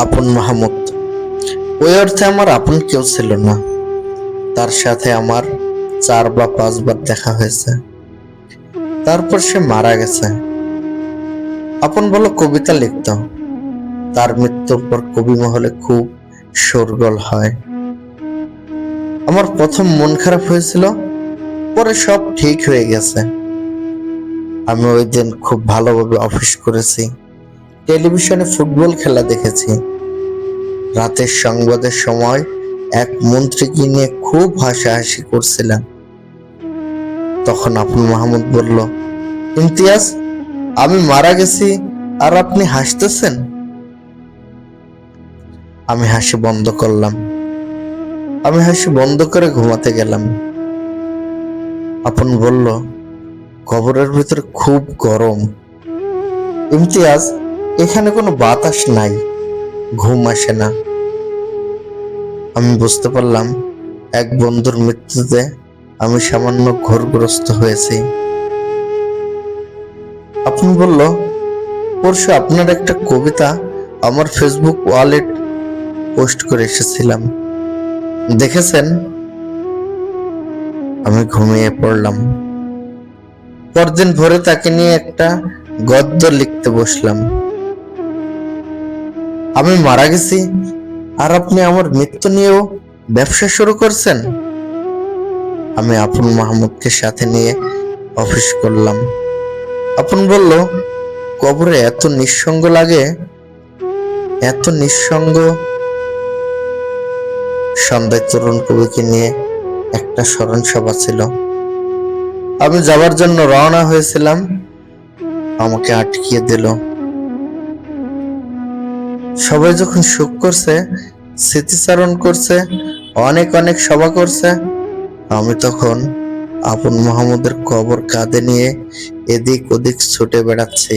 আপন মাহমুদ। ওই অর্থে আমার আপন কেউ ছিল না। তার সাথে আমার চার বা পাঁচবার দেখা হয়েছে। তারপর সে মারা গেছে। আপন বলো কবিতা লিখত। তার মৃত্যুর পর কবি মহলে খুব শোরগোল হয়। আমার প্রথম মন খারাপ হয়েছিল, পরে সব ঠিক হয়ে গেছে। আমি ওই দিন খুব ভালোভাবে অফিস করেছি। টেলিভিশনে ফুটবল খেলা দেখেছি। রাতের সংবাদের সময় এক মন্ত্রীকে নিয়ে খুব হাসাহাসি করছিলাম। তখন আপন মাহমুদ বলল, ইমতিয়াজ, আমি মারা গেছি আর আপনি হাসতেছেন? আমি হাসি বন্ধ করলাম। আমি হাসি বন্ধ করে ঘুমাতে গেলাম। আপন বলল, কবরের ভিতরে খুব গরম। ইমতিয়াজ এখানে কোনো বাতাস নাই, ঘুম আসে না। আমি বুঝতে পারলাম, এক বন্ধুর মৃত্যুতে আমি সামান্য ঘোরগ্রস্ত হয়েছি। আপনি বলল, পরশু আপনার একটা কবিতা আমার ফেসবুক ওয়ালেট পোস্ট করে এসেছিলাম। দেখেছেন? আমি ঘুমিয়ে পড়লাম। পরদিন ভোরে তাকে নিয়ে একটা গদ্য লিখতে বসলাম। আমি মারা গেছি। আর আপনি আমার মৃত্যু নিয়েও ব্যবসা শুরু করছেন? আমি আপন মাহমুদকে সাথে নিয়ে অফিস করলাম। আপন বলল, কবরে এত নিঃসঙ্গ লাগে? এত নিঃসঙ্গ? সন্ধ্যায় তরুণ কবিকে নিয়ে একটা স্মরণ সভা ছিল। আমি যাবার জন্য রওনা হয়েছিলাম। আমাকে আটকিয়ে দিল। সবাই যখন সুখ করছে, স্মৃতিচারণ করছে, অনেক অনেক সভা করছে, আমি তখন আপন মোহাম্মদের কবর কাঁধে নিয়ে এদিক ওদিক ছুটে বেড়াচ্ছি।